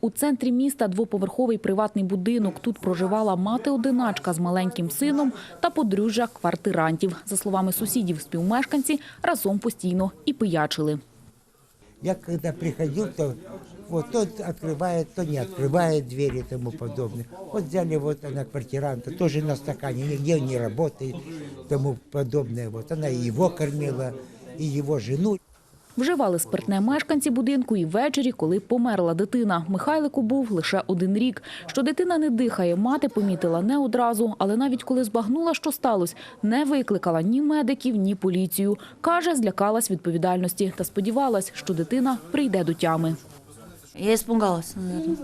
У центрі міста двоповерховий приватний будинок. Тут проживала мати-одиначка з маленьким сином та подружжя квартирантів. За словами сусідів, співмешканці разом постійно і пиячили. Я когда приходил, то вот открывает, то не открывает двери тому подобное. Вот взяли вот она квартиранта, тоже на стакане, нигде не работает, тому подобное. Вот она и его кормила, и его жену. Вживали спиртне мешканці будинку і ввечері, коли померла дитина. Михайлику був лише один рік. Що дитина не дихає, мати помітила не одразу, але навіть коли збагнула, що сталося, не викликала ні медиків, ні поліцію. Каже, злякалась відповідальності та сподівалась, що дитина прийде до тями. Я испугалась, наверное.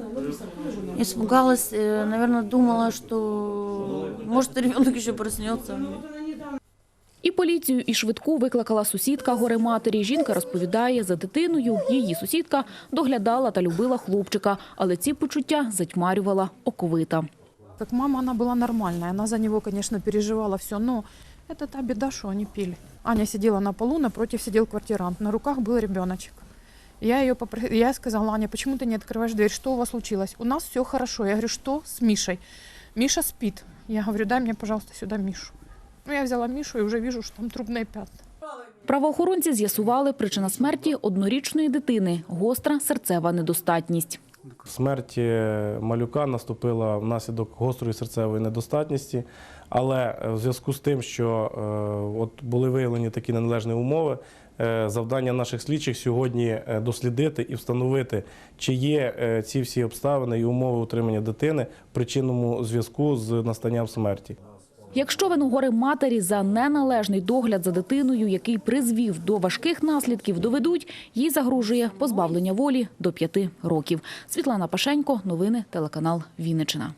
Испугалась, э, наверное, думала, что может ребенок еще проснется. І поліцію, і швидку викликала сусідка горе матері. Жінка розповідає, за дитиною її сусідка доглядала та любила хлопчика, але ці почуття затьмарювала оковита. Как мама, она была нормальная. Она за него, конечно, переживала все, но это та беда, что они пили. Аня сидела на полу, напротив сидел квартирант. На руках был ребеночек. Я ее попро... я сказала, Аня, почему ты не открываешь дверь? Что у вас случилось? У нас все хорошо. Я говорю, что с Мишей? Миша спит. Я говорю, дай мне, пожалуйста, сюда Мишу. Ну, я взяла Мишу и уже вижу, что там трупные пятна. Правоохоронці з'ясували причина смерті однорічної дитини – гостра серцева недостатність. Смерть малюка наступила внаслідок гострої серцевої недостатності, але е, в зв'язку з тим, що е, от були виявлені такі неналежні умови, е, завдання наших слідчих сьогодні дослідити і встановити, чи є ці всі обставини і умови утримання дитини в причинному зв'язку з настанням смерті. Якщо виногори матері за неналежний догляд за дитиною, який призвів до важких наслідків, доведуть, їй загрожує позбавлення волі до п'яти років. Світлана Пашенько, новини, телеканал Вінниччина.